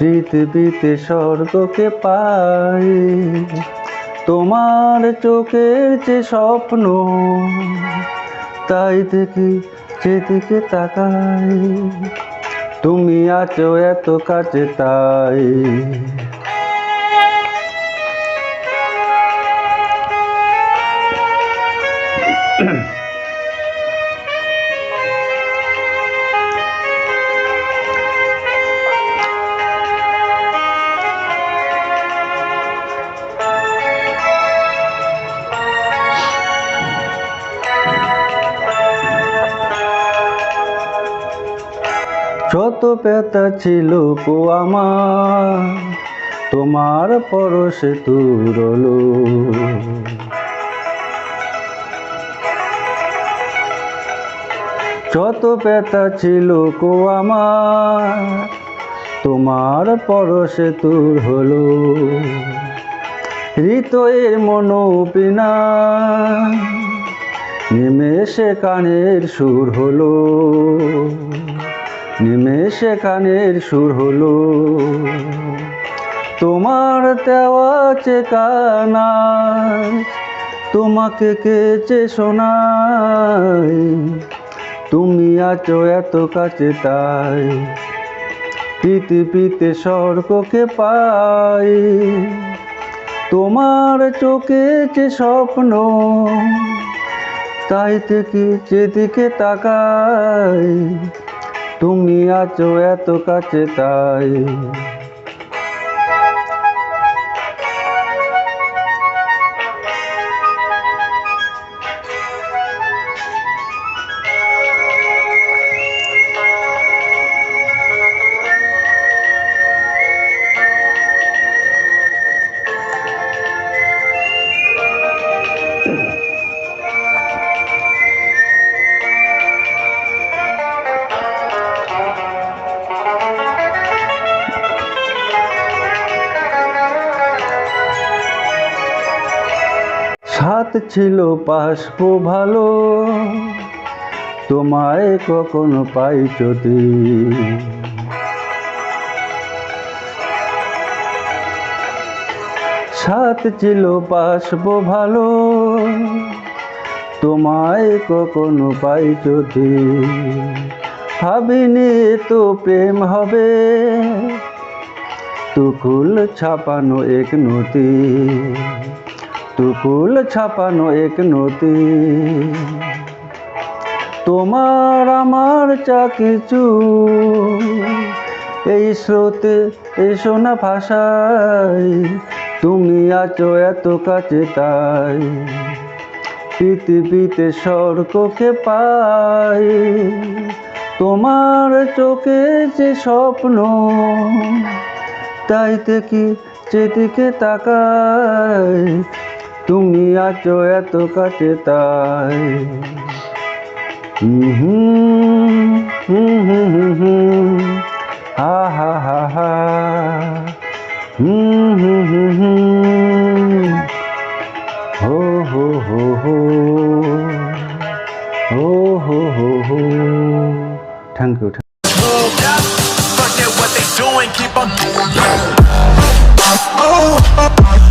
পৃথিবীতে স্বর্গকে পাই, তোমার চোখের যে স্বপ্ন, তাই দেখি যেদিকে তাকাই। তুমি আছো এত কাছে তাই। যত ব্যথা ছিল আমার। তোমার পরশে তুরলো যত ব্যথা ছিল আমার, তোমার পরশে তুর হলো। হৃদয়ের মনোপিনা নিমেষে কানের সুর হলো। নিমেষে কানের সুর হলো। তোমার দেওয়া চেকানা তোমাকে কেচে শোনাই তুমি আছো এত কাছে তাই। পিতে পিতে স্বর্গকে পাই, তোমার চোখে যে স্বপ্ন, তাই থেকে যেদিকে তাকাই তুমি আছো এত কাছে তাই। সাত ছিল পাশব ভালো। তোমায় কখনো পাই যদি? সাত ছিল পাশব ভালো। তোমায় কখনো পাই যদি? ভাবিনি তো প্রেম হবে। তুকুল ছাপানো এক নদী। তুকুল ছাপানো এক নদী তোমার আমার চা কিছু এই স্রোতে এই সোনা ভাষায় তুমি আছো এত কাছে তাই পৃথিবীতে স্বর্গকে পাই তোমার চোখে যে স্বপ্ন তাই দেখি যেদিকে তাকাই তুমি আছো এত কাছে তাই হুম হুম হুম হুম হা হা হা হা হুম হুম হুম হুম হো হো হো হো হো হো হো হো thank you Doing, keep on doing. Oh, oh, oh.